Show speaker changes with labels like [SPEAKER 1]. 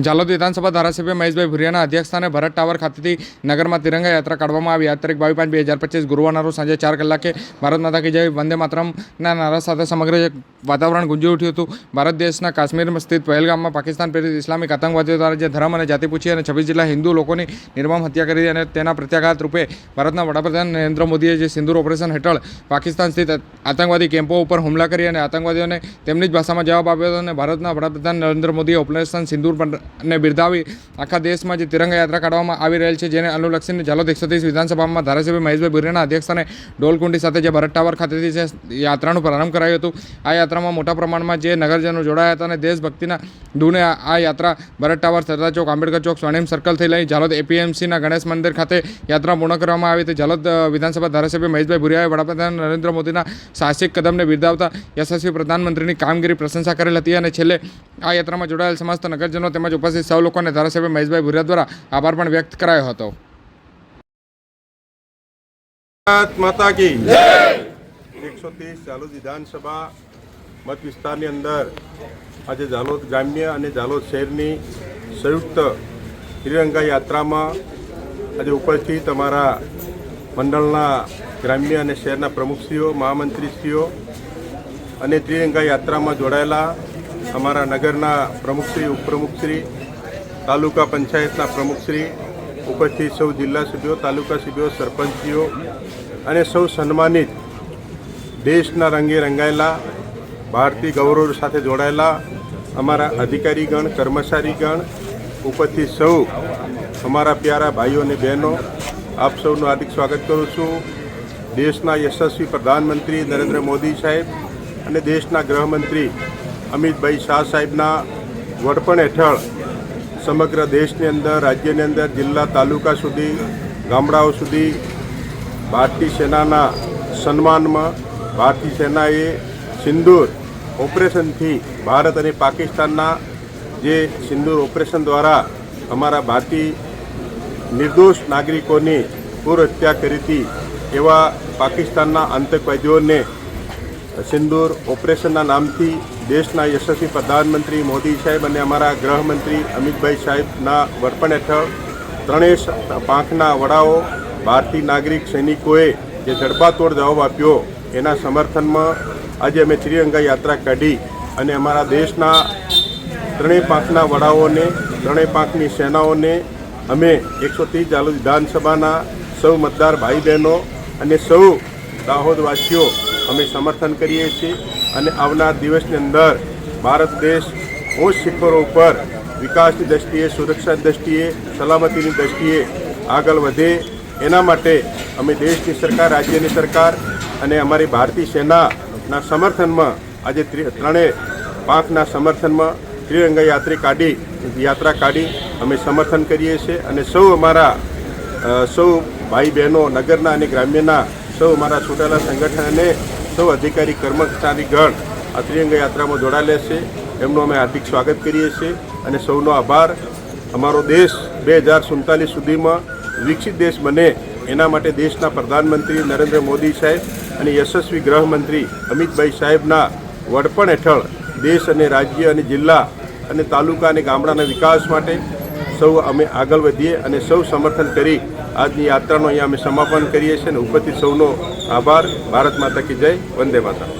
[SPEAKER 1] જાલોદ વિધાનસભા ધારાસભ્ય મહેશભાઈ ભુરિયાના અધ્યક્ષસ્થાને ભરત ટાવર ખાતેથી નગરમાં તિરંગા યાત્રા કાઢવામાં આવી. આ તારીખ બાવીસ પાંચ બે હજાર પચીસ ગુરુવારના રોજ સાંજે ચાર કલાકે ભારત માતા કી જય વંદે માતરમના નારા સાથે સમગ્ર વાતાવરણ ગુંજી ઉઠ્યું હતું. ભારત દેશના કાશ્મીર સ્થિત પહેલગામમાં પાકિસ્તાન પ્રેરિત ઇસ્લામિક આતંકવાદીઓ દ્વારા જે ધર્મ અને જાતિ પૂછી અને છવ્વીસ જેટલા હિન્દુ લોકોની નિર્મમ હત્યા કરી અને તેના પ્રત્યાઘાત રૂપે ભારતના વડાપ્રધાન નરેન્દ્ર મોદીએ જે સિંદૂર ઓપરેશન હેઠળ પાકિસ્તાન સ્થિત આતંકવાદી કેમ્પો ઉપર હુમલા કરી અને આતંકવાદીઓને તેમની જ ભાષામાં જવાબ આપ્યો હતો અને ભારતના વડાપ્રધાન નરેન્દ્ર મોદીએ ઓપરેશન સિંદૂર ને બિરદાવી આખા દેશમાં જે તિરંગા યાત્રા કાઢવામાં આવી રહેલ છે, જેને અનુલક્ષીને જાલોદ એકસો ત્રીસ વિધાનસભામાં ધારાસભ્ય મહેશભાઈ અધ્યક્ષ અધ્યક્ષસ્થાને ડોલકુંડી સાથે જે ભરત ટાવર ખાતેથી જે યાત્રાનો પ્રારંભ કરાયું હતું, આ યાત્રામાં મોટા પ્રમાણમાં જે નગરજનો જોડાયા હતા અને દેશભક્તિના ધૂને આ યાત્રા ભરત ટાવર, સરદાર ચોક, આંબેડકર ચોક, સ્વર્ણિમ સર્કલ થઈ લઈ જાલોદ એપીએમસીના ગણેશ મંદિર ખાતે યાત્રા પૂર્ણ કરવામાં આવી હતી. જાલોદ વિધાનસભા ધારાસભ્ય મહેશભાઈ ભુરિયાએ વડાપ્રધાન નરેન્દ્ર મોદીના સાહસિક કદમને બિરદાવતા યશસ્વી પ્રધાનમંત્રીની કામગીરી પ્રશંસા કરેલ હતી અને છેલ્લે આ યાત્રામાં જોડાયેલ સમસ્ત નગરજનો તેમજ ઉપસ્થિત સૌ લોકોને ધારાસભ્ય મહેશભાઈ ભુરિયા દ્વારા આભાર પણ વ્યક્ત કરાયો હતો.
[SPEAKER 2] માતા કી એકસો ત્રીસ ઝાલોદ વિધાનસભા મત વિસ્તારની અંદર આજે ઝાલોદ ગ્રામ્ય અને ઝાલોદ શહેરની સંયુક્ત ત્રિરંગા યાત્રામાં આજે ઉપસ્થિત અમારા મંડળના ગ્રામ્ય અને શહેરના પ્રમુખશ્રીઓ, મહામંત્રીશ્રીઓ અને ત્રિરંગા યાત્રામાં જોડાયેલા અમારા નગરના પ્રમુખશ્રી, ઉપપ્રમુખશ્રી, તાલુકા પંચાયતના પ્રમુખશ્રી, ઉપસ્થિત સૌ જિલ્લા સભ્યો, તાલુકા સભ્યો, સરપંચીઓ અને સૌ સન્માનિત દેશના રંગે રંગાયેલા ભારતીય ગૌરવ સાથે જોડાયેલા અમારા અધિકારીગણ, કર્મચારીગણ, ઉપરથી સૌ અમારા પ્યારા ભાઈઓ અને બહેનો, આપ સૌનું હાર્દિક સ્વાગત કરું છું. દેશના યશસ્વી પ્રધાનમંત્રી નરેન્દ્ર મોદી સાહેબ અને દેશના ગૃહમંત્રી અમિતભાઈ શાહ સાહેબના વડપણ હેઠળ સમગ્ર દેશની અંદર, રાજ્યની અંદર, જિલ્લા, તાલુકા સુધી, ગામડાઓ સુધી ભારતીય સેનાના સન્માનમાં ભારતીય સેનાએ સિંદૂર ઓપરેશનથી ભારત અને પાકિસ્તાનના જે સિંદૂર ઓપરેશન દ્વારા અમારા ભારતીય નિર્દોષ નાગરિકોની પૂર કરી હતી એવા પાકિસ્તાનના આતંકવાદીઓને સિંદૂર ઓપરેશનના નામથી દેશના યશસ્વી પ્રધાનમંત્રી મોદી સાહેબ અને અમારા ગૃહમંત્રી અમિતભાઈ સાહેબના વડપણ હેઠળ ત્રણેય પાંખના વડાઓ ભારતીય નાગરિક સૈનિકોએ જે જડબાતોડ જવાબ આપ્યો એના સમર્થનમાં આજે અમે ત્રિરંગા યાત્રા કાઢી અને અમારા દેશના ત્રણેય પાંખના વડાઓને, ત્રણેય પાંખની સેનાઓને અમે એકસો ત્રીસ ચાલુ વિધાનસભાના સૌ મતદાર ભાઈ બહેનો અને સૌ દાહોદવાસીઓ અમે સમર્થન કરીએ છીએ અને આવનાર દિવસની અંદર ભારત દેશ ઉચ્ચ શિખરો ઉપર વિકાસની દ્રષ્ટિએ સુરક્ષાની દ્રષ્ટિએ, સલામતીની દ્રષ્ટિએ આગળ વધે. એના માટે અમે દેશની સરકાર, રાજ્યની સરકાર અને અમારી ભારતીય સેનાના સમર્થનમાં આજે ત્રિ- ત્રણેય પાંખના સમર્થનમાં ત્રિરંગા યાત્રી કાઢી, યાત્રા કાઢી અમે સમર્થન કરીએ છીએ અને સૌ અમારા સૌ ભાઈ બહેનો નગરના અને ગ્રામ્યના, સૌ અમારા ચૂંટાયેલા સંગઠન અને સૌ અધિકારી કર્મચારીગણ આ ત્રિરંગા યાત્રામાં જોડાયેલા છે. એમનું અમે હાર્દિક સ્વાગત કરીએ છીએ અને સૌનો આભાર. અમારો દેશ બે હજાર સુડતાલીસ સુધીમાં વિકસિત દેશ બને એના માટે દેશના પ્રધાનમંત્રી નરેન્દ્ર મોદી સાહેબ અને યશસ્વી ગૃહમંત્રી અમિતભાઈ સાહેબના વડપણ હેઠળ દેશ અને રાજ્ય અને જિલ્લા અને તાલુકા અને ગામડાના વિકાસ માટે સૌ અમે આગળ વધીએ અને સૌ સમર્થન કરી આજની યાત્રાનો અહીંયા અમે સમાપન કરીએ છીએ અને ઉપરથી સૌનો આભાર. ભારત માતા કી જય. વંદે માતા.